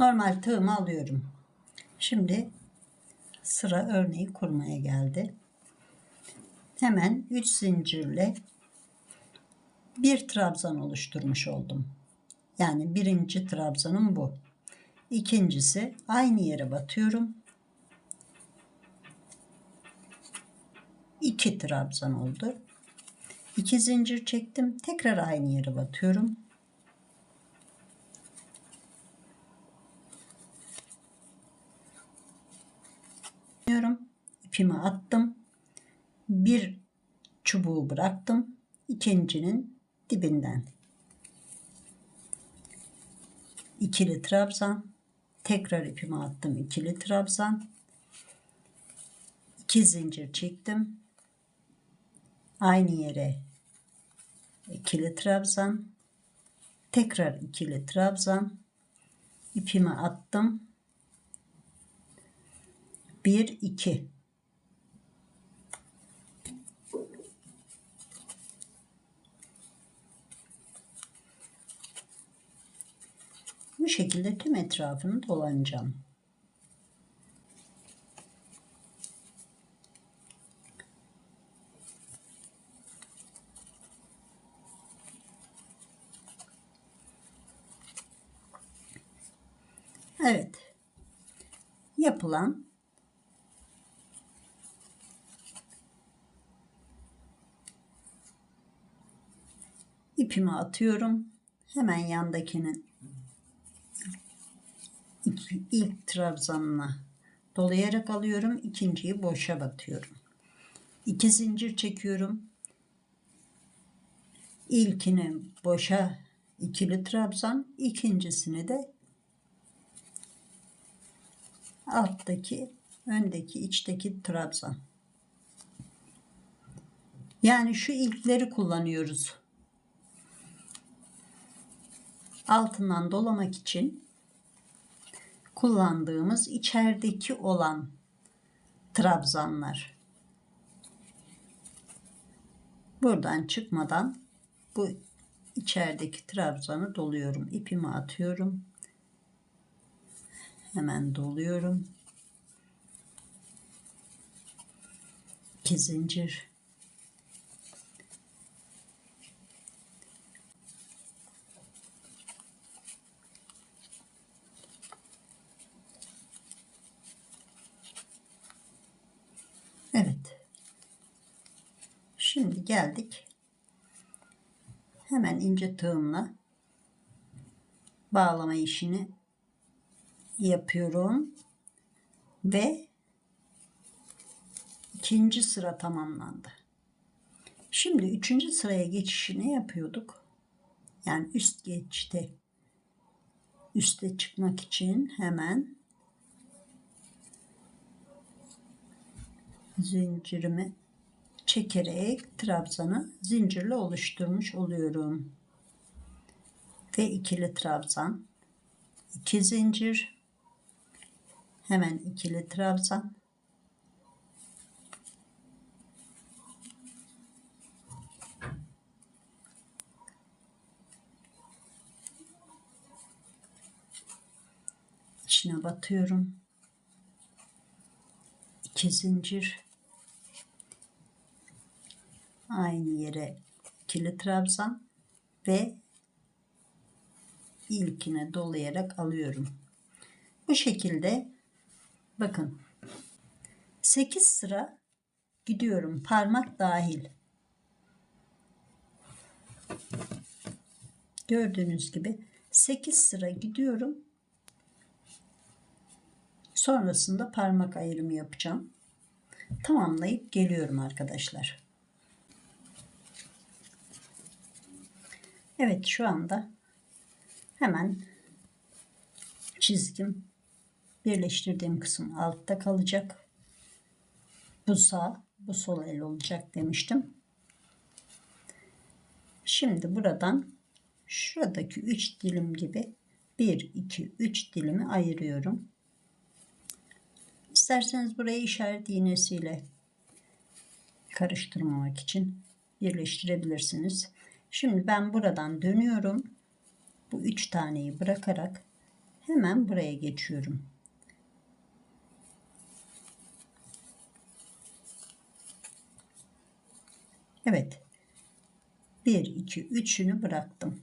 Normal tığımı alıyorum. Şimdi sıra örneği kurmaya geldi. Hemen 3 zincirle bir trabzan oluşturmuş oldum. Yani birinci trabzanım bu. İkincisi aynı yere batıyorum. İki trabzan oldu. İki zincir çektim. Tekrar aynı yere batıyorum. İpimi attım. Bir çubuğu bıraktım. İkincinin dibinden. İkili trabzan. Tekrar ipimi attım. ikili trabzan. İki zincir çektim. Aynı yere ikili trabzan. Tekrar ikili trabzan. ipimi attım. 1 2 Bu şekilde tüm etrafını dolanacağım. Evet. Yapılan ipimi atıyorum. Hemen yandakinin ilk trabzanına dolayarak alıyorum. ikinciyi boşa batıyorum. İki zincir çekiyorum. İlkini boşa ikili trabzan, ikincisini de alttaki, öndeki, içteki trabzan. Yani şu ilkleri kullanıyoruz. Altından dolamak için kullandığımız içerideki olan trabzanlar. Buradan çıkmadan bu içerideki trabzanı doluyorum. İpimi atıyorum. Hemen doluyorum. 2 zincir Evet. Şimdi geldik. Hemen ince tığımla bağlama işini yapıyorum. Ve ikinci sıra tamamlandı. Şimdi üçüncü sıraya geçişini yapıyorduk? Yani üst geçti. Üste çıkmak için hemen zincirimi çekerek trabzanı zincirle oluşturmuş oluyorum. Ve ikili trabzan, iki zincir, hemen ikili trabzan, içine batıyorum. iki zincir aynı yere ikili trabzan ve ilkine dolayarak alıyorum. Bu şekilde bakın 8 sıra gidiyorum parmak dahil. Gördüğünüz gibi 8 sıra gidiyorum. Sonrasında parmak ayrımı yapacağım. Tamamlayıp geliyorum arkadaşlar. Evet şu anda hemen çizgim birleştirdiğim kısım altta kalacak. Bu sağ, bu sol el olacak demiştim. Şimdi buradan şuradaki 3 dilim gibi 1, 2, 3 dilimi ayırıyorum. İsterseniz burayı işaret iğnesiyle karıştırmamak için birleştirebilirsiniz. Şimdi ben buradan dönüyorum. Bu üç taneyi bırakarak Hemen buraya geçiyorum. Evet. 1, 2, 3'ünü bıraktım.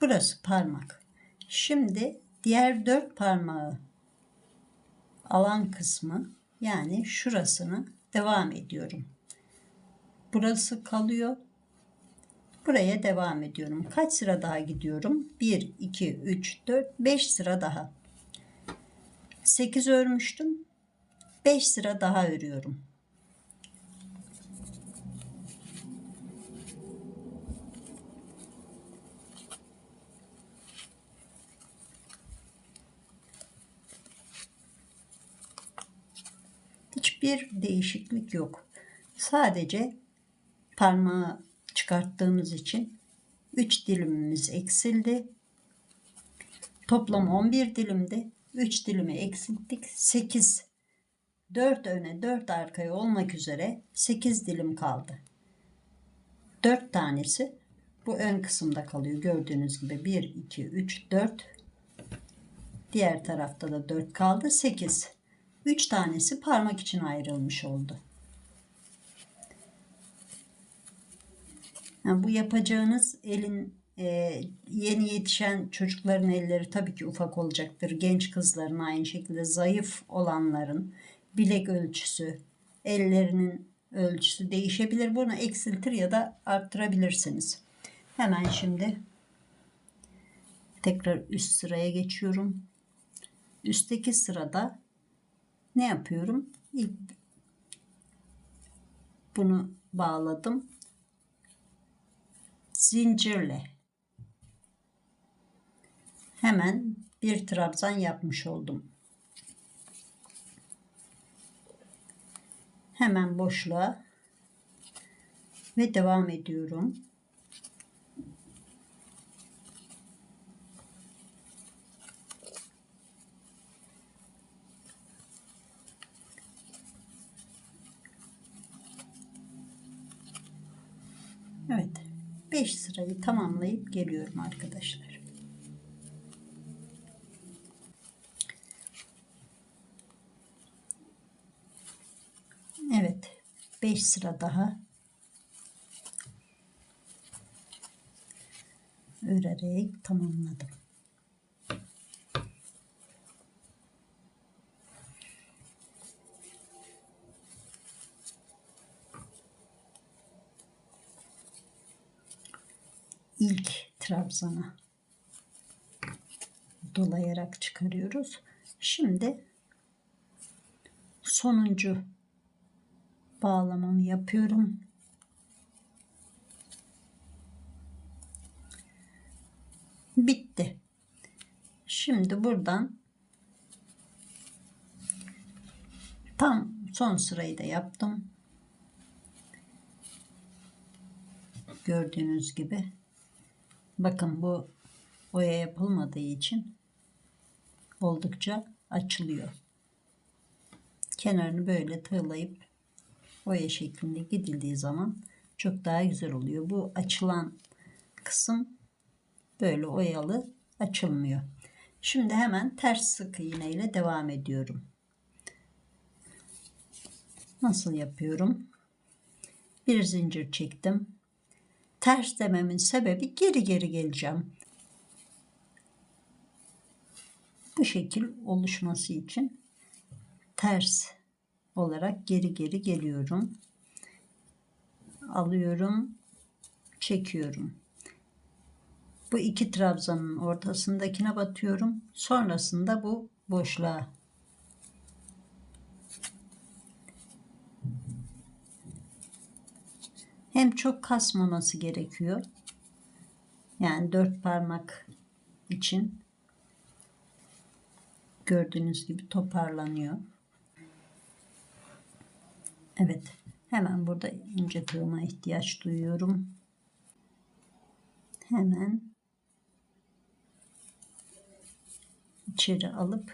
Burası parmak. Şimdi diğer dört parmağı alan kısmı yani şurasını devam ediyorum. Burası kalıyor. Buraya devam ediyorum. Kaç sıra daha gidiyorum? 1, 2, 3, 4, 5 sıra daha. 8 örmüştüm. 5 sıra daha örüyorum. Hiçbir değişiklik yok. Sadece parmağı çıkarttığımız için 3 dilimimiz eksildi. Toplam 11 dilimdi. 3 dilimi eksilttik. 8 4 öne 4 arkaya olmak üzere 8 dilim kaldı. 4 tanesi bu ön kısımda kalıyor. Gördüğünüz gibi 1 2 3 4 Diğer tarafta da 4 kaldı. 8. 3 tanesi parmak için ayrılmış oldu. Yani bu yapacağınız elin e, yeni yetişen çocukların elleri tabii ki ufak olacaktır. Genç kızların aynı şekilde zayıf olanların bilek ölçüsü, ellerinin ölçüsü değişebilir. Bunu eksiltir ya da arttırabilirsiniz. Hemen şimdi tekrar üst sıraya geçiyorum. Üstteki sırada ne yapıyorum? İlk bunu bağladım. Zincirle hemen bir trabzan yapmış oldum. Hemen boşluğa ve devam ediyorum. Evet. 5 sırayı tamamlayıp geliyorum arkadaşlar. Evet. 5 sıra daha örerek tamamladım. İlk trabzana dolayarak çıkarıyoruz. Şimdi sonuncu bağlamamı yapıyorum. Bitti. Şimdi buradan tam son sırayı da yaptım. Gördüğünüz gibi Bakın bu oya yapılmadığı için oldukça açılıyor. Kenarını böyle tığlayıp oya şeklinde gidildiği zaman çok daha güzel oluyor. Bu açılan kısım böyle oyalı açılmıyor. Şimdi hemen ters sık iğne ile devam ediyorum. Nasıl yapıyorum? Bir zincir çektim ters dememin sebebi geri geri geleceğim. Bu şekil oluşması için ters olarak geri geri geliyorum. Alıyorum, çekiyorum. Bu iki trabzanın ortasındakine batıyorum. Sonrasında bu boşluğa Hem çok kasmaması gerekiyor. Yani dört parmak için gördüğünüz gibi toparlanıyor. Evet. Hemen burada ince tığıma ihtiyaç duyuyorum. Hemen içeri alıp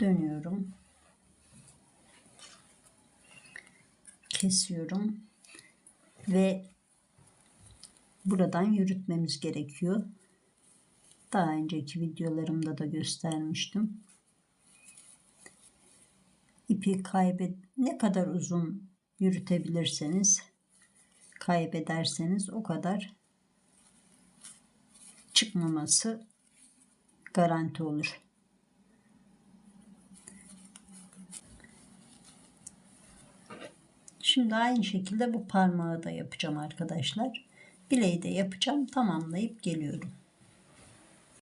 dönüyorum. Kesiyorum ve buradan yürütmemiz gerekiyor. Daha önceki videolarımda da göstermiştim. İpi kaybet ne kadar uzun yürütebilirseniz kaybederseniz o kadar çıkmaması garanti olur. Şimdi aynı şekilde bu parmağı da yapacağım arkadaşlar. Bileği de yapacağım. Tamamlayıp geliyorum.